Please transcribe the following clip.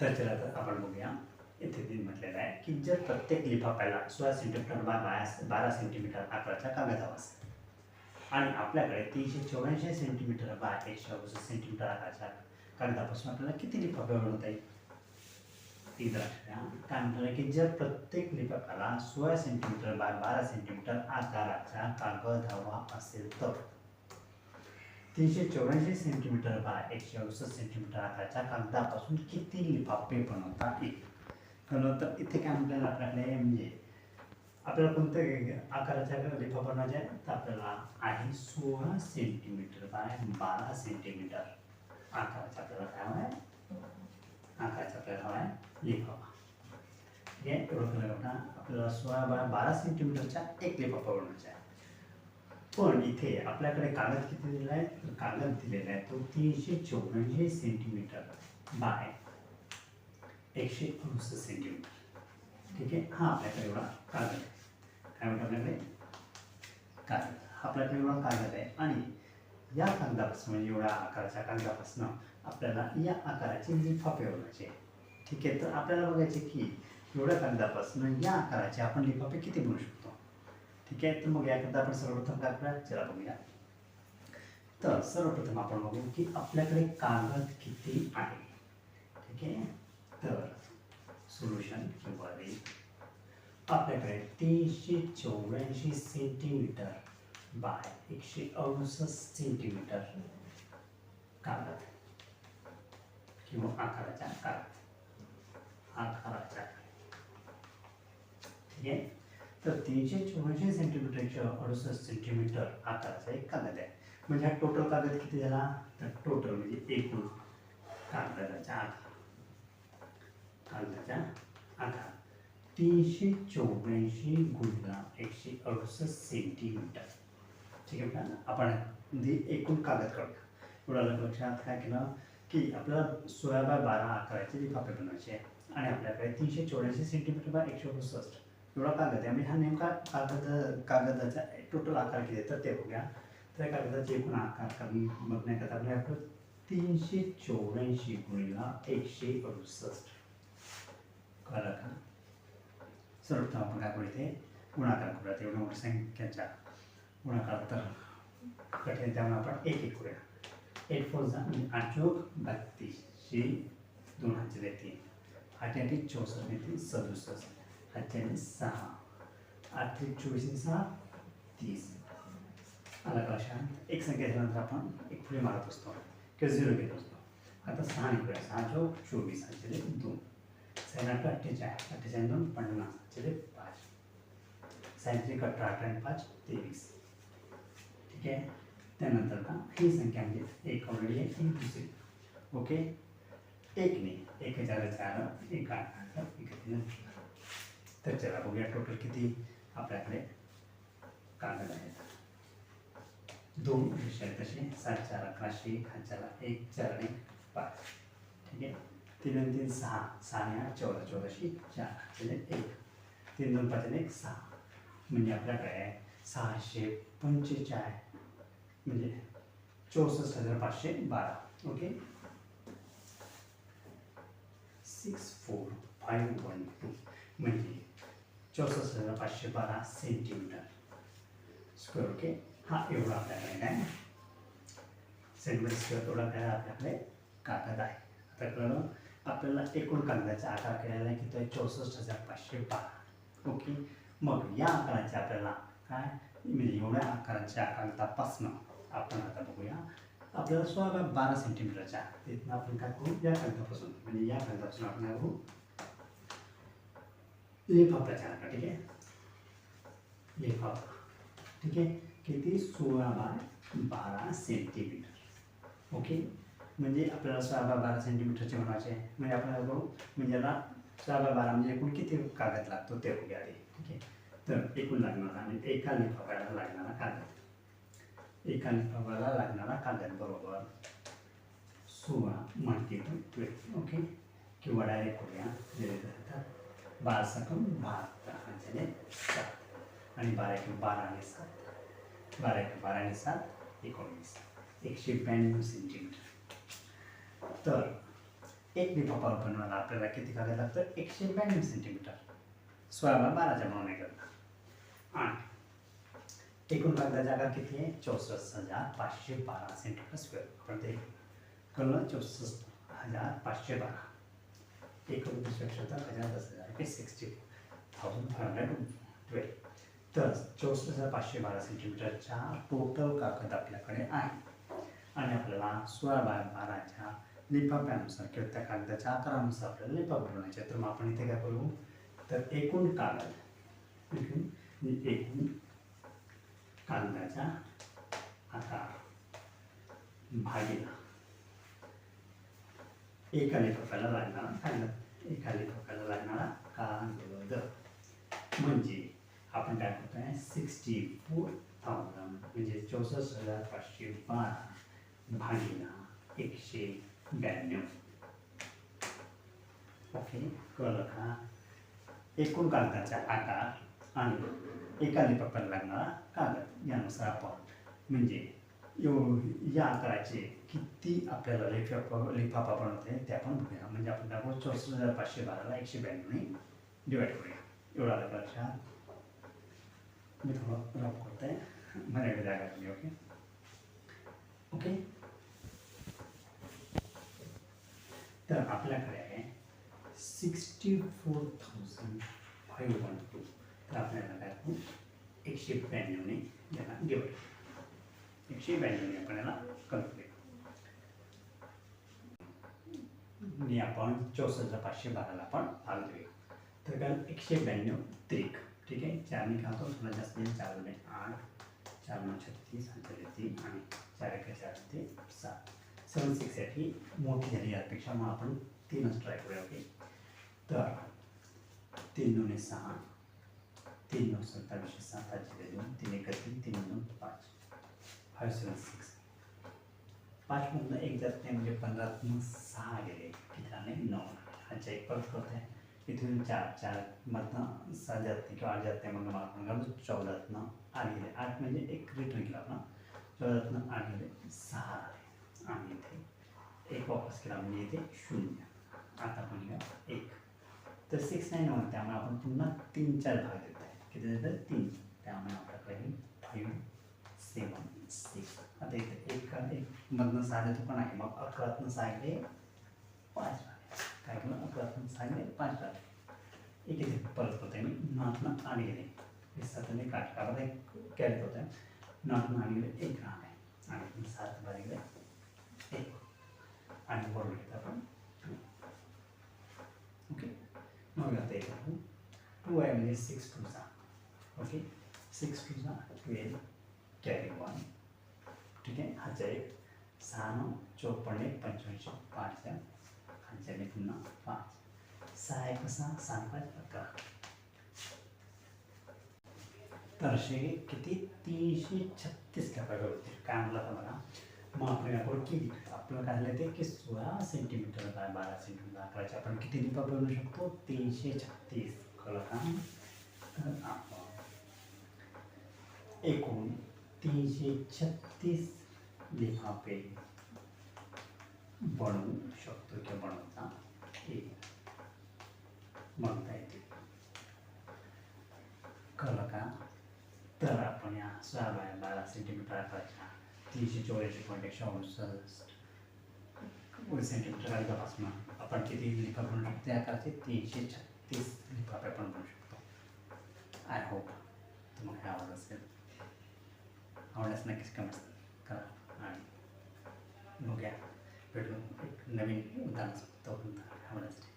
तर चला तर आपण बघूया. इथे ते म्हटलेलं आहे की जर प्रत्येक लिफाफ्याला सोळा सेंटीमीटर बाय बाया बारा सेंटीमीटर आकाराचा कागद हवा असेल आणि आपल्याकडे तीनशे चौऱ्याऐंशी सेंटीमीटर बाय एकशे अडुसष्ट सेंटीमीटर आकाराच्या कागदापासून आपल्याला किती लिफाफे बनवता येईल? ती लक्षात काय म्हटलं की जर प्रत्येक लिफाफ्याला सोळा सेंटीमीटर बाय बारा सेंटीमीटर आकाराचा कागद हवा असेल तर तीनशे चौऱ्याऐंशी सेंटीमीटर बाय एकशे अडुसष्ट सेंटीमीटर आकाराच्या कागदापासून किती लिफाफे बनवता येईल कारण इथे काय म्हटलं आपल्याकडे म्हणजे आपल्याला कोणत्या आकाराच्या लिफा बनवायचा आहे तर आपल्याला आहे सोळा सेंटीमीटर बाय बारा सेंटीमीटर आकाराचा आपल्याला काय हवा आहे? आकाराचा आपल्याला हवा आहे लिफाफा. आहे एवढं आपल्याला सोळा बाय बारा सेंटीमीटरचा एक लिफाफा बनवायचा आहे पण इथे आपल्याकडे कागद किती दिलेला आहे? तर कागद दिलेला आहे. तो तीनशे चौऱ्याऐंशी सेंटीमीटर बाय एकशे अडुसष्ट सेंटीमीटर ठीक आहे? हा आपल्याकडे एवढा कागद आहे. काय म्हणतो आपल्याकडे? कागद. हा आपल्याकडे एवढा कागद आहे. आणि या कागदापासून म्हणजे एवढ्या आकाराच्या कागदापासून आपल्याला या आकाराचे म्हणजे लिफाफे बनवायचे. ठीक आहे? तर आपल्याला बघायचे की एवढ्या कागदापासून या आकाराचे आपण लिफाफे किती बनवू शकतो? ठीक आहे तर मग याकरता आपण सर्वप्रथम करूया चला बघूया तर सर्वप्रथम आपण बघू की आपल्याकडे कागद किती आहे ठीक आहे तर सोल्युशन किंवा आपल्याकडे तीनशे चौऱ्याऐंशी सेंटीमीटर बाय एकशे अडुसष्ट सेंटीमीटर कागद किंवा आकाराचा कागद आकाराचा ठीक आहे तर तीनशे चौऱ्याऐंशी सेंटीमीटर अडुसष्ट सेंटीमीटर आकाराचा एक कागद आहे. म्हणजे हा टोटल कागद किती झाला? तर टोटल म्हणजे एकूण कागदाचा आकार. कागदाचा आकार. तीनशे चौऱ्याऐंशी गुणिला एकशे अडुसष्ट सेंटीमीटर ठीक आहे का आपण एकूण कागद काढूया. एवढं लक्षात काय केलं? की आपल्याला सोळा बाय बारा आकाराचे लिफाफे बनवायचे आहे आणि आपल्याकडे तीनशे चौऱ्याऐंशी सेंटीमीटर बाय एकशे अडुसष्ट. एवढा कागद आहे. म्हणजे हा नेमका कागद कागदाचा टोटल आकार किती आहे? तर ते बघूया. त्या कागदाचे एकूण आकार कारण बघण्याकरता आपल्याकडं तीनशे चौऱ्याऐंशी गुणिला एकशे अडुसष्ट कळलं का? सर्वप्रथम आपण काय करू इथे? गुणाकार करूया. एवढ्या मोठ्या संख्याच्या गुणाकार तर कठीण त्यामुळे आपण एक एक करूया. एट फोर जा म्हणजे आठ चौक बत्तीसशे दोन हजार तीन. आठ आठ चौसष्ट तीन सदुसष्ट. आठशे सहा आठ चोवीस सहा तीस. आला का लक्षात एक संख्या झाल्यानंतर आपण एक पुढे मारत असतो किंवा झिरो घेत असतो आता सहा निघूया सहा चौक चोवीस आठशे दोन. साईन आठ, अठ्ठेचाळीस. अठ्ठेचाळीस दोन पन्नास. आठशे पाच. साईन त्रिक अठरा अठरा आणि पाच, तेवीस. ठीक आहे? त्यानंतर का? ही संख्या म्हणजे एक ऑलरेडी आहे एक दुसरी. ओके? एक नाही एक हज़ार चार, एक तर चला बघूया टोटल किती आपल्याकडे कागद आहेत. दोन विषय तसे. सात, चार अकराशे एक हज़ार एक, चार एक पाच. ठीक आहे? तीन आणि तीन, सहा. सहा आठ, चौदा. चौदाशे चार. एक. तीन, दोन, पाच एक, सहा. म्हणजे आपल्याकडे सहाशे पंचेचाळीस. म्हणजे चौसष्ट हज़ार पाचशे बारा. Okay? Six, four, five, one, two. म्हणजे चौसष्ट हज़ार पाचशे बारा सेंटीमीटर स्क्वेअर ओके हा एवढा आपल्याकडे काय सेंटीमीटर स्क्वेअर एवढा काय आपल्याकडे कागद आहे आता कळलं आपल्याला एकूण कागदाचा आकार केलेला आहे की तो हज़ार पाचशे बारा ओके मग या आकाराचे आपल्याला काय म्हणजे एवढ्या आकाराच्या कागदापासनं आपण आता बघूया आपल्याला सोळा बाय बारा सेंटीमीटरच्या तिथनं आपण काय करू या कागदापासून लिफाफाचा आकार ठीक है? लिफाफा ठीक है? किती सोळा बाय बारा सेंटीमीटर ओके म्हणजे आपल्याला सोळा बाय बारा सेंटीमीटरचे बनवायचे आहे. म्हणजे काय करू म्हणजे याला सोळा बाय बारा म्हणजे एकूण किती कागद लागतो? ते बघूया आधी, ठीक आहे? तर एकूण लागणारा आणि एका लिफाफ्याला लागणारा कागद. एका लिफाफ्याला लागणारा कागद बरोबर सोळा ट्वेल्व ओके किंवा डायरेक्ट करूया जे राहतात बारा सकम बहात्तर म्हणजे सात। सात एकशे ब्याण्णव सेंटीमीटर एक लिफाफा बनवायला एकशे ब्याण्णव सेंटीमीटर सोळा बाय बाराच्या बनवण्याकरता आणि एकूण आहे चौसष्ट हज़ार पाचशे बारा सेंटीमीटर स्क्वेअर आपण ते हज़ार पाचशे बारा एकूण पिशव्या हजार दस हजार रुपये sixty thousand five hundred twelve तर चौसष्ट हजार पाचशे बारा सेंटीमीटरच्या टोटल कागद आपल्याकडे आहे. आणि आपल्याला सोळा बाय बाराच्या लिफाफ्यानुसार किंवा त्या कागदाच्या आकारानुसार आपल्याला लिफा बनवायचे तर मग आपण इथे काय करू? तर एकूण कागद एकूण एकूण कागदाचा आकार भागीला. एका लिफाफ्याला लागणारा कागद एका लिफाफ्याला लागणारा कागद म्हणजे आपण काय करतोय सिक्स्टी फोर थाउजंड म्हणजे चौसष्ट हज़ार पाचशे बारा भागीला एकशे ब्याण्णव ओके का एकूण कागदाचा आकार आणि एका लिफाफ्याला लागणारा कागद यानुसार एव- या आकाराचे किती आपल्याला लिफाफा लिफाफा बनवते ते आपण बघूया. म्हणजे आपण करू चौसष्ट हज़ार पाचशे बाराला एकशे ब्याण्णवने डिवाईड करूया. एवढा आलं मी थोडं रफ करतोय. मराठी जागा तुम्ही ओके ओके तर आपल्याकडे आहे sixty four thousand five one two तर आपल्याला काय एकशे ब्याण्णवने याला डिवाईड एकशे ब्याण्णवने आपण याला कल्पले आपण चौसष्ट पाचशे बाराला आपण भाग देऊया तर कारण एकशे ब्याण्णव त्रिक ठीक आहे? चारने खातो थोडा जास्त येईल चार दोन आठ. चार नऊ छत्तीस आणि तीन आणि चार एक चार ते सात. सेवन सिक्ससाठी मोठी झाली यापेक्षा मग आपण तीनच ट्राय करूया ओके? तर तीन दोन सहा तीन नऊ सत्तावीसशे सात आठशे दोन तीन एक तीन तीन दोन पाच. फाईव्ह सेवन सिक्स पाच मधनं एक जात नाही म्हणजे पंधरातनं सहा गेले किती आले नऊ अच्छा एक परत करत आहे इथून चार चार मधनं सहा जात नाही किंवा आठ जात नाही मग मला आपण घालतो चौदातनं आठ गेले आठ म्हणजे एक रिटर्न केला आपण चौदातनं आठ गेले सहा आले आणि एक। वापस केला म्हणजे इथे शून्य। आता आपण घ्या एक। तर सिक्स नाईन वन त्यामुळे आपण पुन्हा तीन चार भाग देत आहे किती देतात तीन। त्यामुळे आपल्याकडे फाईव्ह सेवन सिक्स आता इथे एक एक मधनं सहा देतो पण आहे मग अकरातनं सहा गेले पाच काय केलं अकरातनं सहा गेले पाच झाले एक इथे परत होते मी नॉटनं आठ गेले हे सातने काट कारण एक कॅरी होत नॉटनं आठ गेले एक राहणे आणि सात बारा गेले एक। आणि बरोबर घेत आपण टू ओके मग आता आपण टू आहे म्हणजे सिक्स टूचा ओके सिक्स टूचा ट्वेल्व कॅरी वन ठीक आहे? हाच्या एक सहा नऊ चोपन्न एक पंच्याऐंशी पाचच्या हाच्या एक पुन्हा पाच. सहा एक सहा सहा पाच अकरा. तर किती? तीनशे छत्तीस कॅपॅबल होते. काय म्हणलं तर बघा? मग आपण यापुढे किती? आपलं काय झालं ते? की सोळा सेंटीमीटर काय बारा सेंटीमीटर अकराचे. आपण किती लिपा बनवू शकतो? तीनशे छत्तीस. कळलं का? तर आपण एकूण तीनशे छत्तीस लिफाफे बनवू शकतो किंवा बनवता येईल बनवता येतील कळलं का? तर आपण या सहा बाय बारा सेंटीमीटर आकाराच्या तीनशे चौऱ्याऐंशी पॉईंट एकशे अडुसष्ट सेंटीमीटर कागदापासून आपण किती लिफाफे बनवू शकतो त्या आकाराचे तीनशे छत्तीस लिफाफे आपण ಕ್ಲಾಸ್ನ ಕಿಸ್ಕೊಂಬಿಡ್ತು ಕರ ಆಡಿ ಮುಗ್ಯ ಬಿಟ್ಟು ನವೀನ್ ಉದಾಹರಣೆ ತಗೊಂತ ಅವನಷ್ಟೇ